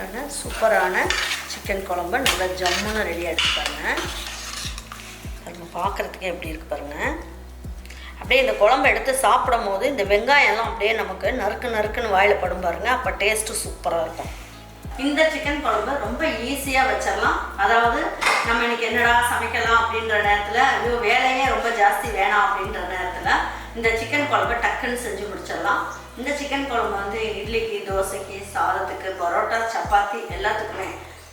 பாருங்க. சூப்பரான சிக்கன் குழம்பு. நல்லா ஜம்முன்னு ரெடி ஆகிடுச்சு பாருங்க. அது பார்க்குறதுக்கே எப்படி இருக்கு பாருங்க. அப்படியே இந்த குழம்பு எடுத்து சாப்பிடும் போது இந்த வெங்காயம்லாம் அப்படியே நமக்கு நறுக்கு நறுக்குன்னு வாயில் படும் பாருங்க. அப்போ டேஸ்ட்டு சூப்பராக இருக்கும். இந்த சிக்கன் குழம்பு ரொம்ப ஈஸியாக வச்சிடலாம். அதாவது நம்ம இன்னைக்கு என்னடா சமைக்கலாம் அப்படின்ற நேரத்தில் ஐயோ வேலையே ரொம்ப ஜாஸ்தி வேணாம் அப்படின்ற நேரத்தில் இந்த சிக்கன் குழம்பு டக்குன்னு செஞ்சு முடிச்சிடலாம். இந்த சிக்கன் குழம்பு வந்து இட்லிக்கு தோசைக்கு சாதத்துக்கு பரோட்டா சப்பாத்தி எல்லாத்துக்குமே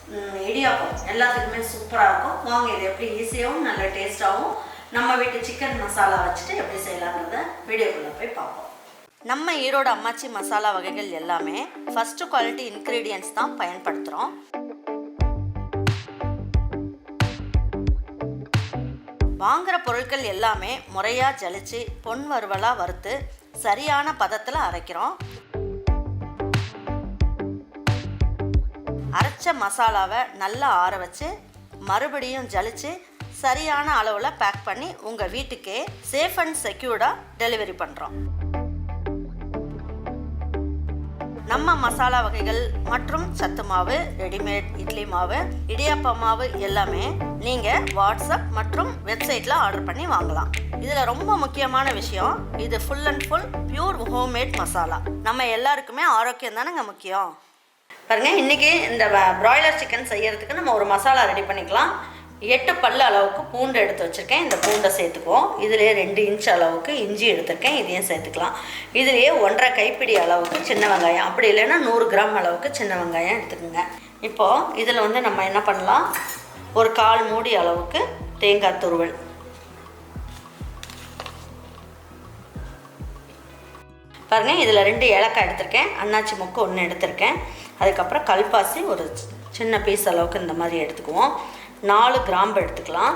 இடியாக்கும் இடியாப்பம் எல்லாத்துக்குமே சூப்பராக இருக்கும். வாங்க இது எப்படி ஈஸியாகவும் நல்ல டேஸ்ட்டாகவும் நம்ம வீட்டு சிக்கன் மசாலா வச்சுட்டு எப்படி செய்யலாங்கிறத வீடியோக்குள்ளே போய் பார்ப்போம். நம்ம ஈரோடு அம்மாச்சி மசாலா வகைகள் எல்லாமே ஃபஸ்ட்டு குவாலிட்டி இன்க்ரீடியன்ஸ் தான் பயன்படுத்துகிறோம் வாங்குகிற பொருட்கள் எல்லாமே முறையாக ஜலிச்சு பொன் வறுவலாக வறுத்து சரியான பதத்தில் அரைக்கிறோம். அரைச்ச மசாலாவை நல்லா ஆற வச்சு மறுபடியும் ஜலிச்சு சரியான அளவில் பேக் பண்ணி உங்கள் வீட்டுக்கே சேஃப் அண்ட் செக்யூர்டாக டெலிவரி பண்ணுறோம் நம்ம மசாலா வகைகள் மற்றும் சத்து மாவு ரெடிமேட் இட்லி மாவு இடியாப்ப மாவு எல்லாமே நீங்கள் வாட்ஸ்அப் மற்றும் வெப்சைட்டில் ஆர்டர் பண்ணி வாங்கலாம். இதில் ரொம்ப முக்கியமான விஷயம் இது full and full pure homemade masala நம்ம எல்லாருக்குமே ஆரோக்கியம் தானேங்க முக்கியம்? பாருங்கள் இன்றைக்கி இந்த ப்ராய்லர் சிக்கன் செய்யறதுக்கு நம்ம ஒரு மசாலா ரெடி பண்ணிக்கலாம். எட்டு பல்லு அளவுக்கு பூண்டு எடுத்து வச்சுருக்கேன். இந்த பூண்டை சேர்த்துக்குவோம். இதிலே ரெண்டு இன்ச் அளவுக்கு இஞ்சி எடுத்திருக்கேன். இதையும் சேர்த்துக்கலாம். இதுலேயே ஒன்றரை கைப்பிடி அளவுக்கு சின்ன வெங்காயம். அப்படி இல்லைன்னா நூறு கிராம் அளவுக்கு சின்ன வெங்காயம் எடுத்துக்கோங்க. இப்போது இதில் வந்து நம்ம என்ன பண்ணலாம்? ஒரு கால் மூடி அளவுக்கு தேங்காய் துருவல். பாருங்க இதில் ரெண்டு ஏலக்காய் எடுத்திருக்கேன். அன்னாச்சி முக்கு ஒன்று எடுத்திருக்கேன். அதுக்கப்புறம் கல்பாசி ஒரு சின்ன பீஸ் அளவுக்கு இந்த மாதிரி எடுத்துக்குவோம். நாலு கிராம்பு எடுத்துக்கலாம்.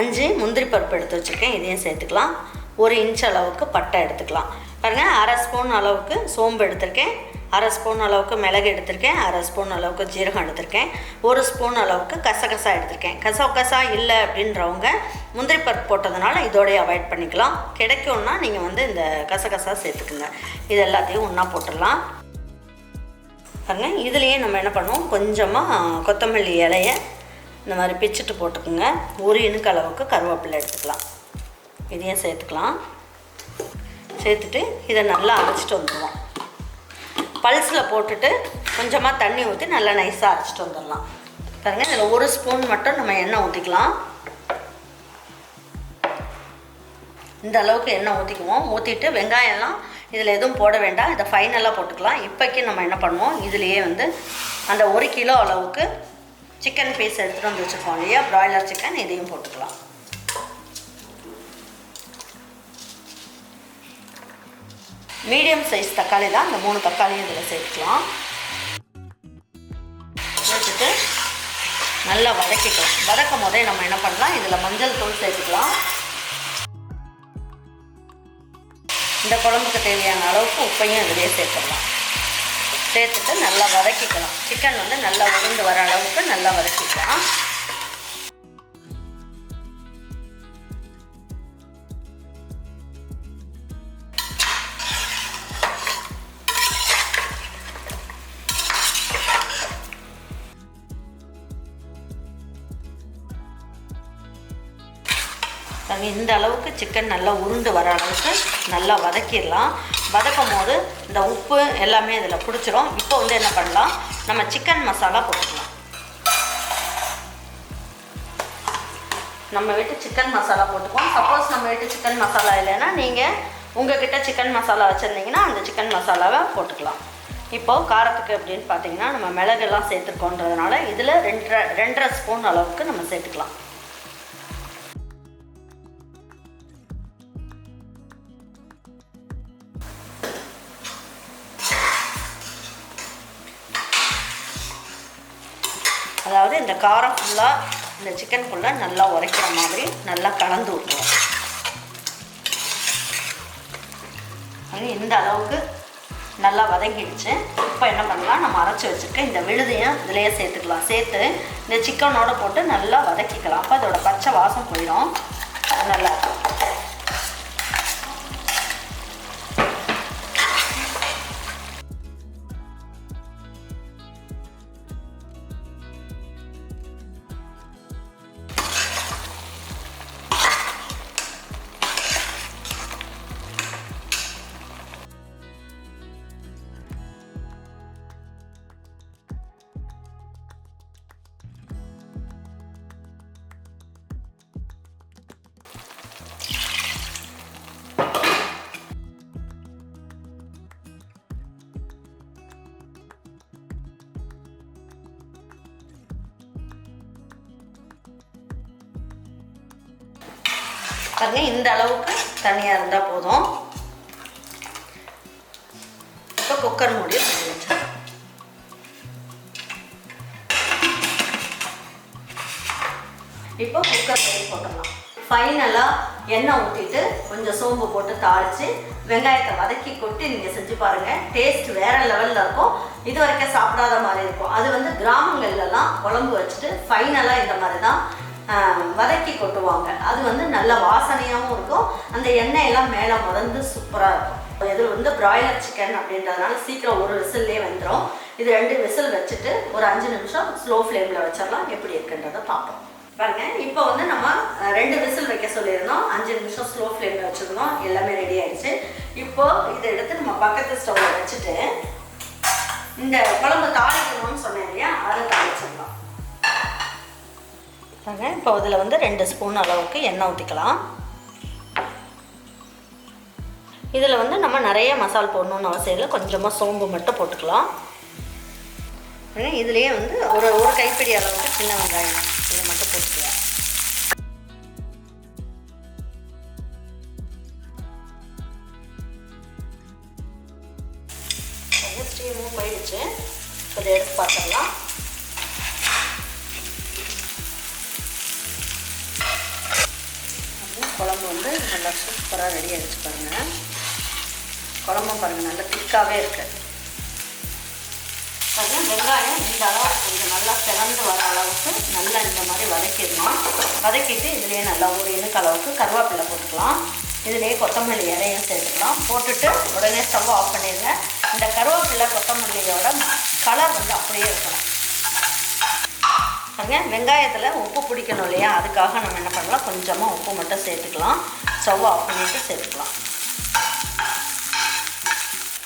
அஞ்சு முந்திரி பருப்பு எடுத்து வச்சுருக்கேன். இதையும் சேர்த்துக்கலாம். ஒரு இன்ச் அளவுக்கு பட்டை எடுத்துக்கலாம். பாருங்கள் அரை ஸ்பூன் அளவுக்கு சோம்பு எடுத்திருக்கேன். அரை ஸ்பூன் அளவுக்கு மிளகு எடுத்திருக்கேன் அரை ஸ்பூன் அளவுக்கு ஜீரகம் எடுத்திருக்கேன் ஒரு ஸ்பூன் அளவுக்கு கசகசா எடுத்திருக்கேன். கசகசா இல்லை அப்படின்றவங்க முந்திரி பருப்பு போட்டதுனால இதோடய அவாய்ட் பண்ணிக்கலாம். கிடைக்கும்னா நீங்கள் வந்து இந்த கசகசா சேர்த்துக்குங்க. இது எல்லாத்தையும் ஒன்றா போட்டுடலாம். பாருங்க இதுலேயே நம்ம என்ன பண்ணுவோம்? கொஞ்சமாக கொத்தமல்லி இலைய இந்த மாதிரி பிச்சுட்டு போட்டுக்குங்க. ஒரு இனுக்கு அளவுக்கு கருவேப்பிலை எடுத்துக்கலாம். இதையும் சேர்த்துக்கலாம். சேர்த்துட்டு இதை நல்லா அரைச்சிட்டு வந்துடுவோம். பல்ஸில் போட்டுட்டு கொஞ்சமாக தண்ணி ஊற்றி நல்லா நைஸாக அரைச்சிட்டு வந்துடலாம். பாருங்க இதில் ஒரு ஸ்பூன் மட்டும் நம்ம எண்ணெய் ஊற்றிக்கலாம் இந்த அளவுக்கு எண்ணெய் ஊற்றிக்குவோம் ஊற்றிட்டு வெங்காயம்லாம் இதில் எதுவும் போட வேண்டாம். இதை ஃபைனலாக போட்டுக்கலாம். இப்போக்கி நம்ம என்ன பண்ணுவோம்? இதுலேயே வந்து அந்த ஒரு கிலோ அளவுக்கு சிக்கன் பீஸ் எடுத்துகிட்டு வந்து வச்சுருக்கோம் இல்லையா? ப்ராய்லர் சிக்கன் இதையும் போட்டுக்கலாம். மீடியம் சைஸ் தக்காளி தான் இந்த மூணு தக்காளியும் இதில் சேர்த்துக்கலாம். சேர்த்துட்டு நல்லா வதக்கிக்கலாம். வதக்கும் போதே நம்ம என்ன பண்ணலாம் இதில் மஞ்சள் தூள் சேர்த்துக்கலாம். இந்த குழம்புக்கு தேவையான அளவுக்கு உப்பையும் இதிலே சேர்த்துடலாம் சேர்த்துட்டு நல்லா வதக்கிக்கலாம். சிக்கன் வந்து நல்லா உருந்து வர அளவுக்கு நல்லா வதக்கிக்கலாம். பாருங்க, இந்த அளவுக்கு சிக்கன் நல்லா உருண்டு வர அளவுக்கு நல்லா வதக்கிடலாம். வதக்கும் போது இந்த உப்பு எல்லாமே இதில் பிடிச்சிரும். இப்போ வந்து என்ன பண்ணலாம்? நம்ம சிக்கன் மசாலா போட்டுக்கலாம். நம்ம வீட்டு சிக்கன் மசாலா போட்டுக்குவோம். சப்போஸ் நம்ம வீட்டு சிக்கன் மசாலா இல்லைன்னா நீங்கள் உங்ககிட்ட சிக்கன் மசாலா வச்சுருந்தீங்கன்னா அந்த சிக்கன் மசாலாவை போட்டுக்கலாம். இப்போது காரத்துக்கு அப்படின்னு பார்த்தீங்கன்னா நம்ம மிளகெல்லாம் சேர்த்துருக்கோன்றதுனால இதில் ரெண்டரை ரெண்டரை ஸ்பூன் அளவுக்கு நம்ம சேர்த்துக்கலாம். அதாவது இந்த காரம் ஃபுல்லாக இந்த சிக்கன் ஃபுல்லாக நல்லா உரைக்கிற மாதிரி நல்லா கலந்து விட்டுருவோம் அது இந்த அளவுக்கு நல்லா வதங்கிடுச்சு. இப்போ என்ன பண்ணலாம்? நம்ம அரைச்சி வச்சுருக்க இந்த விழுதையும் இதிலேயே சேர்த்துக்கலாம். சேர்த்து இந்த சிக்கனோட போட்டு நல்லா வதக்கிக்கலாம். அப்போ அதோட பச்சை வாசம் போயிடும். அது நல்லாயிருக்கும் பாருங்க இந்த அளவுக்கு தனியாக இருந்தால் போதும். இப்போ குக்கர் மூடி இப்போ குக்கர் மூடி போட்டுடலாம். ஃபைனலாக எண்ணெய் ஊற்றிட்டு கொஞ்சம் சோம்பு போட்டு தாளித்து வெங்காயத்தை வதக்கி கொட்டி நீங்கள் செஞ்சு பாருங்கள் டேஸ்ட் வேறு லெவலில் இருக்கும். இது வரைக்கும் சாப்பிடாத மாதிரி இருக்கும். அது வந்து கிராமங்கள்லாம் குழம்பு வச்சுட்டு ஃபைனலாக இந்த மாதிரி தான் வதக்கி கொட்டுவாங்க. அது வந்து நல்ல வாசனையாகவும் இருக்கும். அந்த எண்ணெய் எல்லாம் மேலே முதந்து சூப்பராக இருக்கும். இது வந்து பிராய்லர் சிக்கன் அப்படின்றதுனால சீக்கிரம் ஒரு விசில்லே வந்துடும் இது ரெண்டு விசில் வச்சுட்டு ஒரு அஞ்சு நிமிஷம் ஸ்லோ ஃப்ளேமில் வச்சிடலாம் எப்படி இருக்குன்றதை பார்ப்போம். பாருங்க இப்போ வந்து நம்ம ரெண்டு விசில் வைக்க சொல்லியிருந்தோம். அஞ்சு நிமிஷம் ஸ்லோ ஃப்ளேமில் வச்சுருந்தோம். எல்லாமே ரெடி ஆயிடுச்சு. இப்போ இதை எடுத்து நம்ம பக்கத்து ஸ்டவ்வில் வச்சுட்டு இந்த குழம்பு தாளிக்கணும்னு சொன்னேன் இல்லையா? அதை தாளிச்சிடலாம். பாருங்க. இப்போ இதில் வந்து ரெண்டு ஸ்பூன் அளவுக்கு எண்ணெய் ஊற்றிக்கலாம் இதில் வந்து நம்ம நிறைய மசால் போடணும்னு அவசியம் இல்லை. கொஞ்சமாக சோம்பு மட்டும் போட்டுக்கலாம். இதுலேயே வந்து ஒரு ஒரு கைப்பிடி அளவுக்கு சின்ன வெங்காயம் இதை மட்டும் போட்டுக்கலாம். ஸ்டீமும் போயிடுச்சு. இப்போ இதை எடுத்து பார்த்துடலாம். குழம்பு வந்து நல்லா சூப்பராக ரெடி ஆகிடுச்சு பாருங்கள் குழம்பும் பாருங்கள் நல்லா திக்காகவே இருக்குது பாருங்கள் வெங்காயம் இந்த அளவு கொஞ்சம் நல்லா சிறந்து வர அளவுக்கு நல்லா இந்த மாதிரி வதக்கிடணும். வதக்கிட்டு இதுலேயே நல்லா ஒரு இனுக்கு அளவுக்கு கருவேப்பிலை போட்டுக்கலாம். இதுலேயே கொத்தமல்லி இலையும் சேர்த்துக்கலாம். போட்டுட்டு உடனே ஸ்டவ் ஆஃப் பண்ணிடுங்க. இந்த கருவேப்பிலை கொத்தமல்லியோட கலர் வந்து அப்படியே இருக்கணும். பாருங்க வெங்காயத்தில் உப்பு பிடிக்கணும் இல்லையா? அதுக்காக நம்ம என்ன பண்ணலாம்? கொஞ்சமாக உப்பு மட்டும் சேர்த்துக்கலாம். ஸ்டவ் ஆஃப் பண்ணிட்டு சேர்த்துக்கலாம்.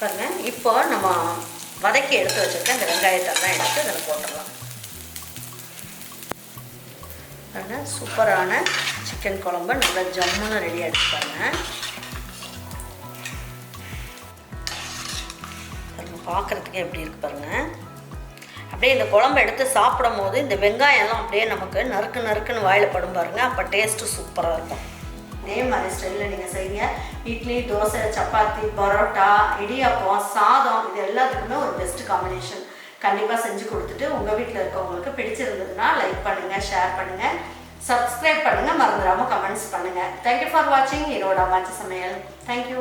பாருங்க இப்போ நம்ம வதக்கி எடுத்து வச்சுருக்க இந்த வெங்காயத்தெல்லாம் எடுத்து இதில் போட்டுடலாம். பாருங்க சூப்பரான சிக்கன் குழம்பு நல்லா ஜம்முன்னு ரெடி ஆகிடுச்சு பாருங்க. பார்க்குறதுக்கு எப்படி இருக்கு பாருங்கள் அப்படியே இந்த குழம்பு எடுத்து சாப்பிடும் போது இந்த வெங்காயம்லாம் அப்படியே நமக்கு நறுக்கு நறுக்குன்னு வாயில் படும் பாருங்கள் அப்போ டேஸ்ட்டு சூப்பராக இருக்கும். இதே மாதிரி ஸ்டைலில் நீங்கள் செய்யுங்க. இட்லி தோசை சப்பாத்தி பரோட்டா இடியாப்பம் சாதம் இது எல்லாத்துக்குமே ஒரு பெஸ்ட் காம்பினேஷன் கண்டிப்பாக செஞ்சு கொடுத்துட்டு உங்கள் வீட்டில் இருக்கவங்களுக்கு பிடிச்சிருந்ததுன்னா லைக் பண்ணுங்கள் ஷேர் பண்ணுங்கள் சப்ஸ்கிரைப் பண்ணுங்கள் மறந்துடாமல் கமெண்ட்ஸ் பண்ணுங்கள் தேங்க்யூ ஃபார் வாட்சிங் என்னோட அம்மாச்சி சமையல். தேங்க்யூ